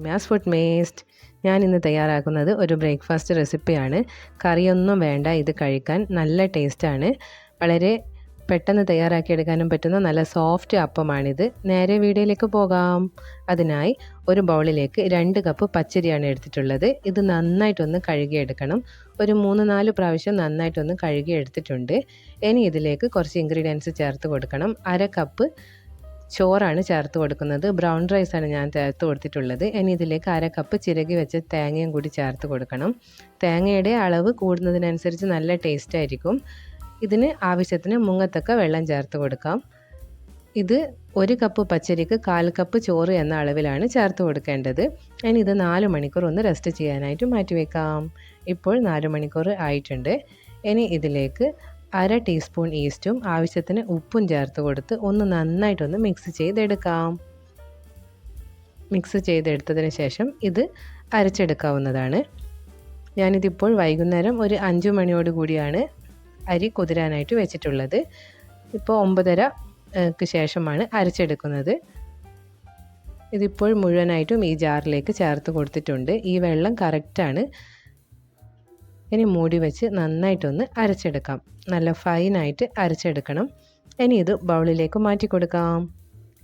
മ്യാസ് food മേസ്റ്റ് ഞാൻ ഇന്ന് തയ്യാറാക്കുന്നത് ഒരു ബ്രേക്ക്ഫാസ്റ്റ് റെസിപ്പിയാണ് കറിയൊന്നും വേണ്ട ഇത് കഴിക്കാൻ നല്ല ടേസ്റ്റാണ് വളരെ പെട്ടെന്ന് തയ്യാറാക്കിയെടുക്കാനും പറ്റുന്ന നല്ല സോഫ്റ്റ് അപ്പമാണിത്. നേരെ വീഡിയോയിലേക്ക് പോകാം. അതിനായി ഒരു ബൗളിലേക്ക് രണ്ട് കപ്പ് പച്ചരിയാണ് എടുത്തിട്ടുള്ളത്. ഇത് നന്നായിട്ടൊന്ന് കഴുകിയെടുക്കണം. ഒരു മൂന്ന് നാല് പ്രാവശ്യം നന്നായിട്ടൊന്ന് കഴുകിയെടുത്തിട്ടുണ്ട്. ഇനി ഇതിലേക്ക് കുറച്ച് ഇൻഗ്രീഡിയൻസ് ചേർത്ത് കൊടുക്കണം. അര കപ്പ് ചോറാണ് ചേർത്ത് കൊടുക്കുന്നത്. ബ്രൗൺ റൈസാണ് ഞാൻ ചേർത്ത് കൊടുത്തിട്ടുള്ളത്. ഇനി ഇതിലേക്ക് അര കപ്പ് ചിരകി വെച്ച തേങ്ങയും കൂടി ചേർത്ത് കൊടുക്കണം. തേങ്ങയുടെ അളവ് കൂടുന്നതിനനുസരിച്ച് നല്ല ടേസ്റ്റ് ആയിരിക്കും. ഇതിന് ആവശ്യത്തിന് മുങ്ങത്തക്ക വെള്ളം ചേർത്ത് കൊടുക്കാം. ഇത് ഒരു കപ്പ് പച്ചരിക്ക് കാൽ കപ്പ് ചോറ് എന്ന അളവിലാണ് ചേർത്ത് കൊടുക്കേണ്ടത്. ഇനി ഇത് നാല് മണിക്കൂർ ഒന്ന് റെസ്റ്റ് ചെയ്യാനായിട്ട് മാറ്റി മാറ്റിവെക്കാം. ഇപ്പോൾ നാല് മണിക്കൂർ ആയിട്ടുണ്ട്. ഇനി ഇതിലേക്ക് അര ടീസ്പൂൺ ഈസ്റ്റും ആവശ്യത്തിന് ഉപ്പും ചേർത്ത് കൊടുത്ത് ഒന്ന് നന്നായിട്ടൊന്ന് മിക്സ് ചെയ്തെടുക്കാം. മിക്സ് ചെയ്തെടുത്തതിന് ശേഷം ഇത് അരച്ചെടുക്കാവുന്നതാണ്. ഞാനിതിപ്പോൾ വൈകുന്നേരം ഒരു അഞ്ച് മണിയോട് കൂടിയാണ് അരി കുതിരാനായിട്ട് വെച്ചിട്ടുള്ളത്. ഇപ്പോൾ ഒമ്പതരക്ക് ശേഷമാണ് അരച്ചെടുക്കുന്നത്. ഇതിപ്പോൾ മുഴുവനായിട്ടും ഈ ജാറിലേക്ക് ചേർത്ത് കൊടുത്തിട്ടുണ്ട്. ഈ വെള്ളം കറക്റ്റാണ് ഇനി മൂടി വെച്ച് നന്നായിട്ടൊന്ന് അരച്ചെടുക്കാം. നല്ല ഫൈനായിട്ട് അരച്ചെടുക്കണം. ഇനി ഇത് ബൗളിലേക്ക് മാറ്റി കൊടുക്കാം.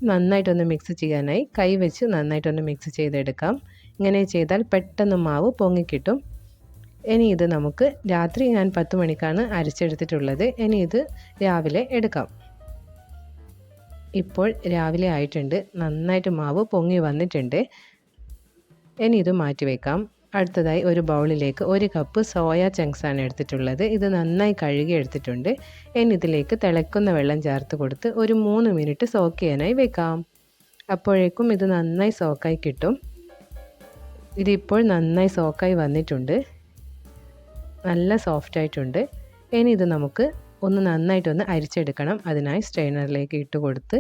നന്നായിട്ടൊന്ന് മിക്സ് ചെയ്യാനായി കൈ വെച്ച് നന്നായിട്ടൊന്ന് മിക്സ് ചെയ്തെടുക്കാം. ഇങ്ങനെ ചെയ്താൽ പെട്ടെന്ന് മാവ് പൊങ്ങിക്കിട്ടും. ഇനി ഇത് നമുക്ക് രാത്രി ഞാൻ പത്ത് മണിക്കാണ് അരച്ചെടുത്തിട്ടുള്ളത്. ഇനി ഇത് രാവിലെ എടുക്കാം. ഇപ്പോൾ രാവിലെ ആയിട്ടുണ്ട്. നന്നായിട്ട് മാവ് പൊങ്ങി വന്നിട്ടുണ്ട്. ഇനി ഇത് മാറ്റി വയ്ക്കാം അടുത്തതായി ഒരു ബൗളിലേക്ക് ഒരു കപ്പ് സോയ ചങ്ക്സ് ആണ് എടുത്തിട്ടുള്ളത്. ഇത് നന്നായി കഴുകി എടുത്തിട്ടുണ്ട്. ഇനി ഇതിലേക്ക് തിളക്കുന്ന വെള്ളം ചേർത്ത് കൊടുത്ത് ഒരു മൂന്ന് മിനിറ്റ് സോക്ക് ചെയ്യാനായി വെക്കാം. അപ്പോഴേക്കും ഇത് നന്നായി സോക്കായി കിട്ടും. ഇതിപ്പോൾ നന്നായി സോക്കായി വന്നിട്ടുണ്ട്. നല്ല സോഫ്റ്റ് ആയിട്ടുണ്ട്. ഇനി ഇത് നമുക്ക് ഒന്ന് നന്നായിട്ടൊന്ന് അരിച്ചെടുക്കണം. അതിനായി സ്ട്രെയിനറിലേക്ക് ഇട്ട് കൊടുത്ത്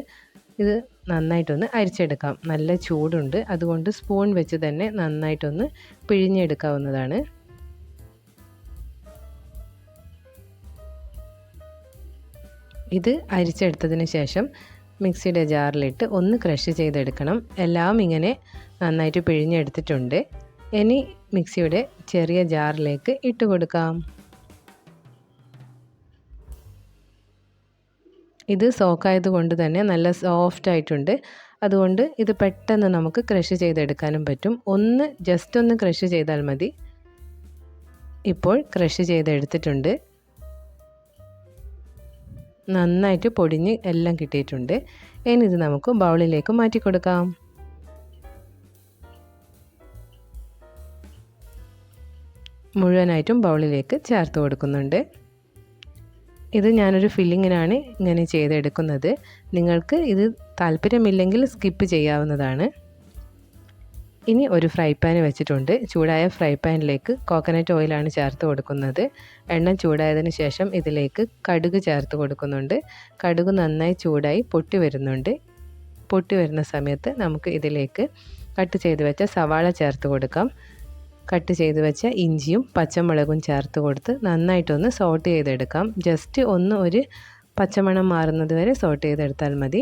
ഇത് നന്നായിട്ടൊന്ന് അരിച്ചെടുക്കാം. നല്ല ചൂടുണ്ട്. അതുകൊണ്ട് സ്പൂൺ വെച്ച് തന്നെ നന്നായിട്ടൊന്ന് പിഴിഞ്ഞെടുക്കാവുന്നതാണ്. ഇത് അരിച്ചെടുത്തതിന് ശേഷം മിക്സിയുടെ ജാറിലിട്ട് ഒന്ന് ക്രഷ് ചെയ്തെടുക്കണം. എല്ലാം ഇങ്ങനെ നന്നായിട്ട് പിഴിഞ്ഞെടുത്തിട്ടുണ്ട്. ഇനി മിക്സിയുടെ ചെറിയ ജാറിലേക്ക് ഇട്ട് കൊടുക്കാം. ഇത് സോക്കായത് കൊണ്ട് തന്നെ നല്ല സോഫ്റ്റ് ആയിട്ടുണ്ട്. അതുകൊണ്ട് ഇത് പെട്ടെന്ന് നമുക്ക് ക്രഷ് ചെയ്തെടുക്കാനും പറ്റും. ഒന്ന് ജസ്റ്റ് ഒന്ന് ക്രഷ് ചെയ്താൽ മതി. ഇപ്പോൾ ക്രഷ് ചെയ്തെടുത്തിട്ടുണ്ട്. നന്നായിട്ട് പൊടിഞ്ഞ് എല്ലാം കിട്ടിയിട്ടുണ്ട്. ഇനി ഇത് നമുക്ക് ബൗളിലേക്ക് മാറ്റി കൊടുക്കാം. മുഴുവനായിട്ടും ബൗളിലേക്ക് ചേർത്ത് കൊടുക്കുന്നുണ്ട്. ഇത് ഞാനൊരു ഫില്ലിങ്ങിനാണ് ഇങ്ങനെ ചെയ്തെടുക്കുന്നത്. നിങ്ങൾക്ക് ഇത് താല്പര്യമില്ലെങ്കിൽ സ്കിപ്പ് ചെയ്യാവുന്നതാണ്. ഇനി ഒരു ഫ്രൈ പാൻ വെച്ചിട്ടുണ്ട്. ചൂടായ ഫ്രൈ പാനിലേക്ക് കോക്കനട്ട് ഓയിലാണ് ചേർത്ത് കൊടുക്കുന്നത്. എണ്ണ ചൂടായതിന് ശേഷം ഇതിലേക്ക് കടുക് ചേർത്ത് കൊടുക്കുന്നുണ്ട്. കടുക് നന്നായി ചൂടായി പൊട്ടി വരുന്നുണ്ട്. പൊട്ടി വരുന്ന സമയത്ത് നമുക്ക് ഇതിലേക്ക് കട്ട് ചെയ്ത് വെച്ച സവാള ചേർത്ത് കൊടുക്കാം. കട്ട് ചെയ്ത് വെച്ച ഇഞ്ചിയും പച്ചമുളകും ചേർത്ത് കൊടുത്ത് നന്നായിട്ടൊന്ന് സോട്ട് ചെയ്തെടുക്കാം. ജസ്റ്റ് ഒന്ന് ഒരു പച്ചമണം മാറുന്നത് വരെ സോട്ട് ചെയ്തെടുത്താൽ മതി.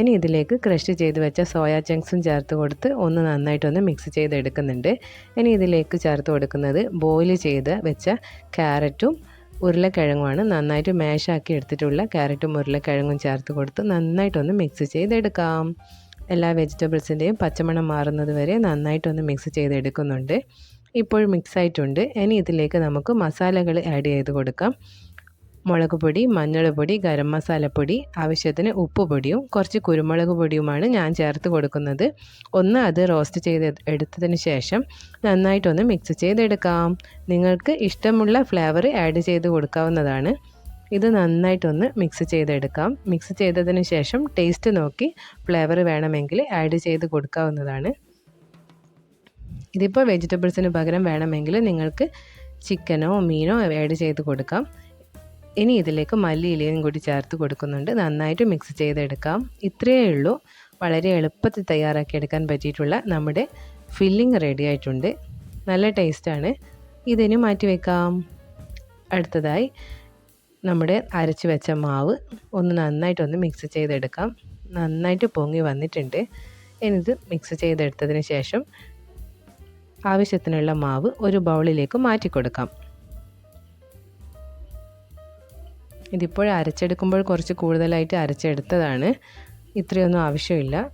ഇനി ഇതിലേക്ക് ക്രഷ് ചെയ്ത് വെച്ച സോയാ ചങ്ക്സും ചേർത്ത് കൊടുത്ത് ഒന്ന് നന്നായിട്ടൊന്ന് മിക്സ് ചെയ്തെടുക്കുന്നുണ്ട്. ഇനി ഇതിലേക്ക് ചേർത്ത് കൊടുക്കുന്നത് ബോയിൽ ചെയ്ത് വെച്ച ക്യാരറ്റും ഉരുളക്കിഴങ്ങുമാണ്. നന്നായിട്ട് മാഷാക്കി എടുത്തിട്ടുള്ള ക്യാരറ്റും ഉരുളക്കിഴങ്ങും ചേർത്ത് കൊടുത്ത് നന്നായിട്ടൊന്ന് മിക്സ് ചെയ്തെടുക്കാം. എല്ലാ വെജിറ്റബിൾസിന്റെയും പച്ചമണം മാറുന്നത് വരെ നന്നായിട്ടൊന്ന് മിക്സ് ചെയ്തെടുക്കുന്നുണ്ട്. ഇപ്പോൾ മിക്സ് ആയിട്ടുണ്ട്. ഇനി ഇതിലേക്ക് നമുക്ക് മസാലകൾ ആഡ് ചെയ്ത് കൊടുക്കാം. മുളക് പൊടി മഞ്ഞൾപ്പൊടി പൊടി ഗരം മസാലപ്പൊടി ആവശ്യത്തിന് ഉപ്പ് പൊടിയും കുറച്ച് കുരുമുളക് പൊടിയുമാണ് ഞാൻ ചേർത്ത് കൊടുക്കുന്നത്. ഒന്ന് അത് റോസ്റ്റ് ചെയ്ത് എടുത്തതിന് ശേഷം നന്നായിട്ടൊന്ന് മിക്സ് ചെയ്തെടുക്കാം. നിങ്ങൾക്ക് ഇഷ്ടമുള്ള ഫ്ലേവർ ആഡ് ചെയ്ത് കൊടുക്കാവുന്നതാണ്. ഇത് നന്നായിട്ടൊന്ന് മിക്സ് ചെയ്തെടുക്കാം. മിക്സ് ചെയ്തതിന് ശേഷം ടേസ്റ്റ് നോക്കി ഫ്ലേവർ വേണമെങ്കിൽ ആഡ് ചെയ്ത് കൊടുക്കാവുന്നതാണ്. ഇതിപ്പോൾ വെജിറ്റബിൾസിന് പകരം വേണമെങ്കിൽ നിങ്ങൾക്ക് ചിക്കനോ മീനോ ആഡ് ചെയ്ത് കൊടുക്കാം. ഇനി ഇതിലേക്ക് മല്ലിയിലയും കൂടി ചേർത്ത് കൊടുക്കുന്നുണ്ട്. നന്നായിട്ട് മിക്സ് ചെയ്തെടുക്കാം. ഇത്രയേ ഉള്ളൂ. വളരെ എളുപ്പത്തിൽ തയ്യാറാക്കി എടുക്കാൻ പറ്റിയിട്ടുള്ള നമ്മുടെ ഫില്ലിംഗ് റെഡി ആയിട്ടുണ്ട്. നല്ല ടേസ്റ്റാണ് ഇതിന് മാറ്റി വെക്കാം. അടുത്തതായി നമ്മുടെ അരച്ച് വെച്ച മാവ് ഒന്ന് നന്നായിട്ടൊന്ന് മിക്സ് ചെയ്തെടുക്കാം. നന്നായിട്ട് പൊങ്ങി വന്നിട്ടുണ്ട്. ഇനിത് മിക്സ് ചെയ്തെടുത്തതിന് ശേഷം ആവശ്യത്തിനുള്ള മാവ് ഒരു ബൗളിലേക്ക് മാറ്റി കൊടുക്കാം ഇതിപ്പോൾ അരച്ചെടുക്കുമ്പോൾ കുറച്ച് കൂടുതലായിട്ട് അരച്ചെടുത്തതാണ്. ഇത്രയൊന്നും ആവശ്യമില്ല.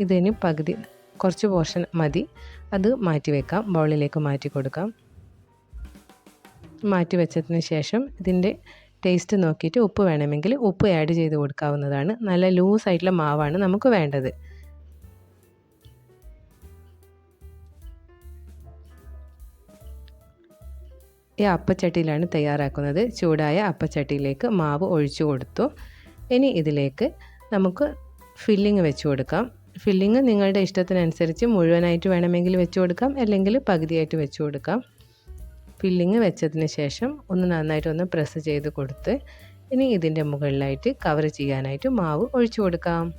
ഇതിന് പകുതി കുറച്ച് പോർഷൻ മതി. അത് മാറ്റി വെക്കാം ബൗളിലേക്ക് മാറ്റി കൊടുക്കാം മാറ്റി വെച്ചതിന് ശേഷം ഇതിന്റെ ടേസ്റ്റ് നോക്കിയിട്ട് ഉപ്പ് വേണമെങ്കിൽ ഉപ്പ് ആഡ് ചെയ്ത് കൊടുക്കാവുന്നതാണ്. നല്ല ലൂസ് ആയിട്ടുള്ള മാവാണ് നമുക്ക് വേണ്ടത്. ഈ അപ്പച്ചട്ടിയിലാണ് തയ്യാറാക്കുന്നത്. ചൂടായ അപ്പച്ചട്ടിയിലേക്ക് മാവ് ഒഴിച്ചു കൊടുത്തു. ഇനി ഇതിലേക്ക് നമുക്ക് ഫില്ലിങ് വെച്ച് കൊടുക്കാം. ഫില്ലിങ് നിങ്ങളുടെ ഇഷ്ടത്തിനനുസരിച്ച് മുഴുവനായിട്ട് വേണമെങ്കിൽ വെച്ച് കൊടുക്കാം. അല്ലെങ്കിൽ പകുതിയായിട്ട് വെച്ച് കൊടുക്കാം. ഫില്ലിങ് വെച്ചതിന് ശേഷം ഒന്ന് നന്നായിട്ട് ഒന്ന് പ്രസ് ചെയ്ത് കൊടുത്ത് ഇനി ഇതിന്റെ മുകളിലായിട്ട് കവർ ചെയ്യാനായിട്ട് മാവ് ഒഴിച്ചു കൊടുക്കാം.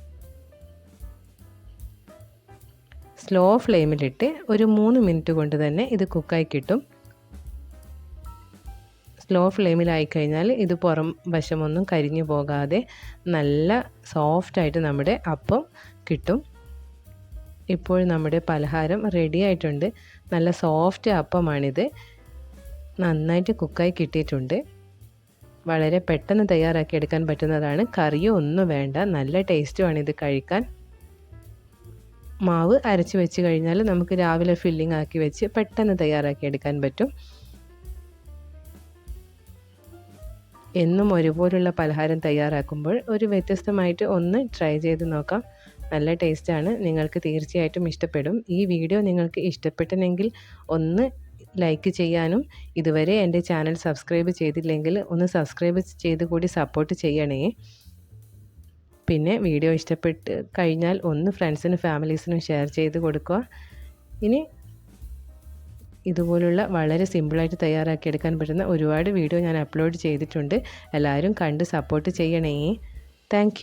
സ്ലോ ഫ്ലെയിമിലിട്ട് ഒരു മൂന്ന് മിനിറ്റ് കൊണ്ട് തന്നെ ഇത് കുക്കായി കിട്ടും. സ്ലോ ഫ്ലെയിമിലായി കഴിഞ്ഞാൽ ഇത് പുറം വശമൊന്നും കരിഞ്ഞു പോകാതെ നല്ല സോഫ്റ്റായിട്ട് നമ്മുടെ അപ്പം കിട്ടും. ഇപ്പോൾ നമ്മുടെ പലഹാരം റെഡി ആയിട്ടുണ്ട്. നല്ല സോഫ്റ്റ് അപ്പമാണിത്. നന്നായിട്ട് കുക്കായി കിട്ടിയിട്ടുണ്ട്. വളരെ പെട്ടെന്ന് തയ്യാറാക്കി എടുക്കാൻ പറ്റുന്നതാണ്. കറിയോ ഒന്നും വേണ്ട. നല്ല ടേസ്റ്റുമാണ് ഇത് കഴിക്കാൻ. മാവ് അരച്ച് വെച്ച് കഴിഞ്ഞാൽ നമുക്ക് രാവിലെ ഫില്ലിംഗ് ആക്കി വെച്ച് പെട്ടെന്ന് തയ്യാറാക്കി എടുക്കാൻ പറ്റും. എന്നും ഒരുപോലുള്ള പലഹാരം തയ്യാറാക്കുമ്പോൾ ഒരു വ്യത്യസ്തമായിട്ട് ഒന്ന് ട്രൈ ചെയ്ത് നോക്കാം. നല്ല ടേസ്റ്റാണ് നിങ്ങൾക്ക് തീർച്ചയായിട്ടും ഇഷ്ടപ്പെടും. ഈ വീഡിയോ നിങ്ങൾക്ക് ഇഷ്ടപ്പെട്ടെങ്കിൽ ഒന്ന് ലൈക്ക് ചെയ്യാനും ഇതുവരെ എന്റെ ചാനൽ സബ്സ്ക്രൈബ് ചെയ്തില്ലെങ്കിൽ ഒന്ന് സബ്സ്ക്രൈബ് ചെയ്ത് കൂടി സപ്പോർട്ട് ചെയ്യണേ. പിന്നെ വീഡിയോ ഇഷ്ടപ്പെട്ട് കഴിഞ്ഞാൽ ഒന്ന് ഫ്രണ്ട്സിനും ഫാമിലീസിനും ഷെയർ ചെയ്ത് കൊടുക്കുക. ഇനി ഇതുപോലുള്ള വളരെ സിമ്പിളായിട്ട് തയ്യാറാക്കിയെടുക്കാൻ പറ്റുന്ന ഒരുപാട് വീഡിയോ ഞാൻ അപ്ലോഡ് ചെയ്തിട്ടുണ്ട്. എല്ലാവരും കണ്ട് സപ്പോർട്ട് ചെയ്യണേ. താങ്ക്